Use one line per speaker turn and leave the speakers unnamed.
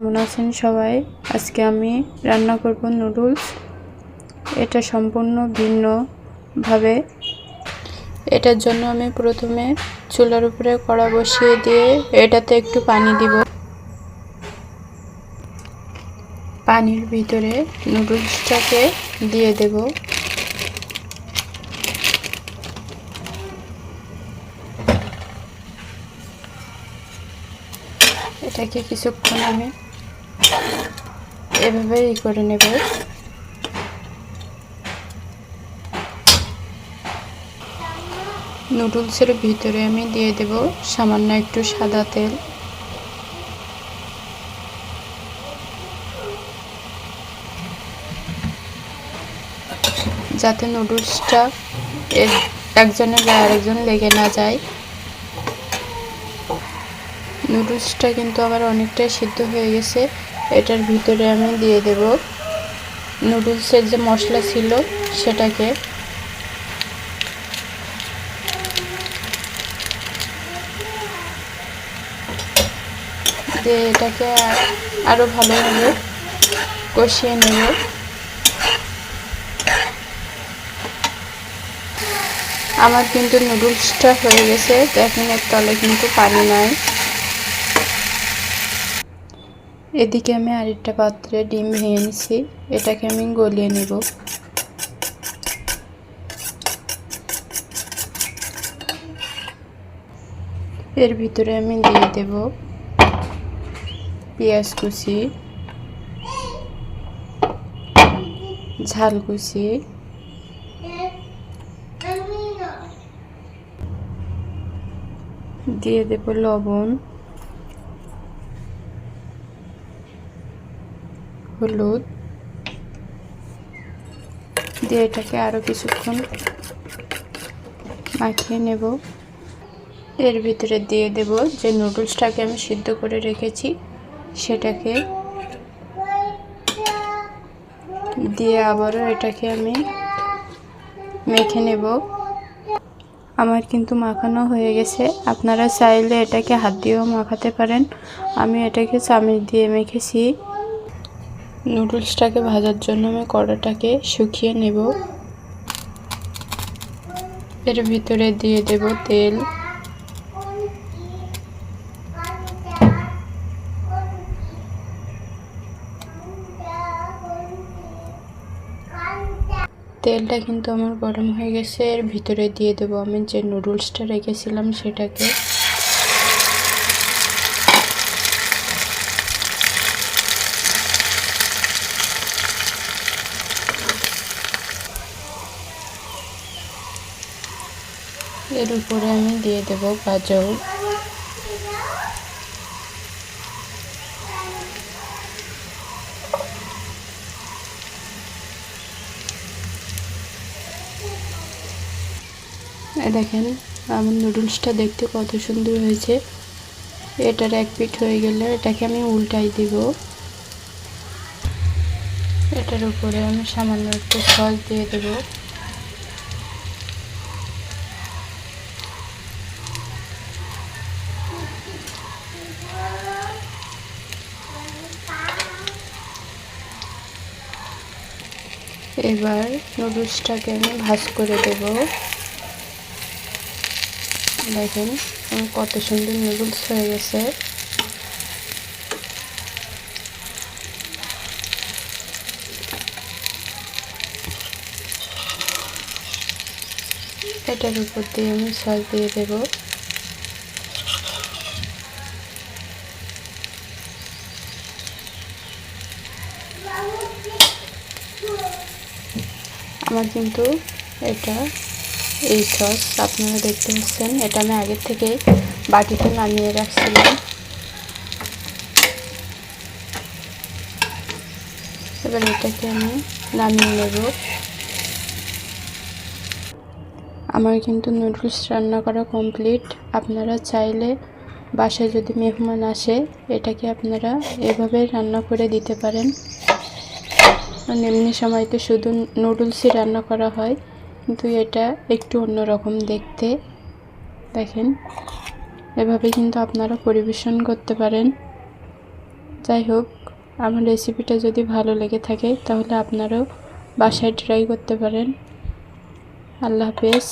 কেমন আছেন সবাই? আজকে আমি রান্না করব নুডলস। এটা সম্পূর্ণ ভিন্নভাবে। এটার জন্য আমি প্রথমে চুলার উপরে কড়া বসিয়ে দিয়ে এটাতে একটু পানি দিব। পানির ভিতরে নুডলসটাকে দিয়ে দেব। এটাকে কিছুক্ষণ আমি এভাবেই করে নেব। নুডলসের ভিতরে আমি দিয়ে দেব সামান্য একটু সাদা তেল। যাতে নুডলসটা একজনের গায়ে আরেকজন লেগে না যায়। নুডলসটা কিন্তু আমার অনেকটাই সিদ্ধ হয়ে গেছে। এটার ভিতরে আমি দিয়ে দেব নুডলসের যে মশলা ছিল সেটাকে। দিয়ে এটাকে আরও ভালোভাবে কষিয়ে নেব। আমার কিন্তু নুডলসটা হয়ে গেছে দেখেন এর তলে কিন্তু পানি নাই। এদিকে আমি আরেকটা পাত্রে ডিম ভেঙে নিছি। এটাকে আমি গলিয়ে নেব। এর ভিতরে আমি দিয়ে দেব পেঁয়াজ কুচি, ঝাল কুচি। দিয়ে দেব লবণ। হলুদ দিয়ে এটাকে আরও কিছুক্ষণ মাখিয়ে নেব। এর ভিতরে দিয়ে দেব যে নুডলসটাকে আমি সিদ্ধ করে রেখেছি, সেটাকে দিয়ে আবারও এটাকে আমি মেখে নেব। আমার কিন্তু মাখানো হয়ে গেছে। আপনারা চাইলে এটাকে হাত দিয়েও মাখাতে পারেন। আমি এটাকে চামিচ দিয়ে মেখেছি। নুডলসটাকে ভাজার জন্য আমি কড়াটাকে শুকিয়ে নেব। এর ভিতরে দিয়ে দেব তেল। তেলটা কিন্তু আমার গরম হয়ে গেছে। এর ভিতরে দিয়ে দেবো আমি যে নুডলসটা রেখেছিলাম সেটাকে। এর উপরে আমি দিয়ে দেব গাজর। দেখেন, আমার নুডলসটা দেখতে কত সুন্দর হয়েছে। এটার এক পিঠ হয়ে গেলে এটাকে আমি উল্টাই দিব। এটার উপরে আমি সামান্য একটু সস দিয়ে দেব। এবার নুডলসটাকে আমি ভাজ করে দেবো। দেখেন কত সুন্দর নুডলস হয়ে গেছে। এটার উপর দিয়ে আমি সস দিয়ে দেব। আমার কিন্তু এটা এই সস আপনারা দেখতে পাচ্ছেন। এটা আমি আগের থেকে বাটিতে নামিয়ে রাখছিলাম। এবার এটাকে আমি নামিয়ে নেব। আমার কিন্তু নুডলস রান্না করা কমপ্লিট আপনারা চাইলে বাসায় যদি মেহমান আসে, এটাকে আপনারা এভাবে রান্না করে দিতে পারেন। এমনি সময় তো শুধু নুডলসই রান্না করা হয়, কিন্তু এটা একটু অন্যরকম দেখতে। দেখেন, এভাবে কিন্তু আপনারা পরিবেশন করতে পারেন। যাই হোক, আমার রেসিপিটা যদি ভালো লেগে থাকে, তাহলে আপনারাও বাসায় ট্রাই করতে পারেন। আল্লাহ হাফেজ।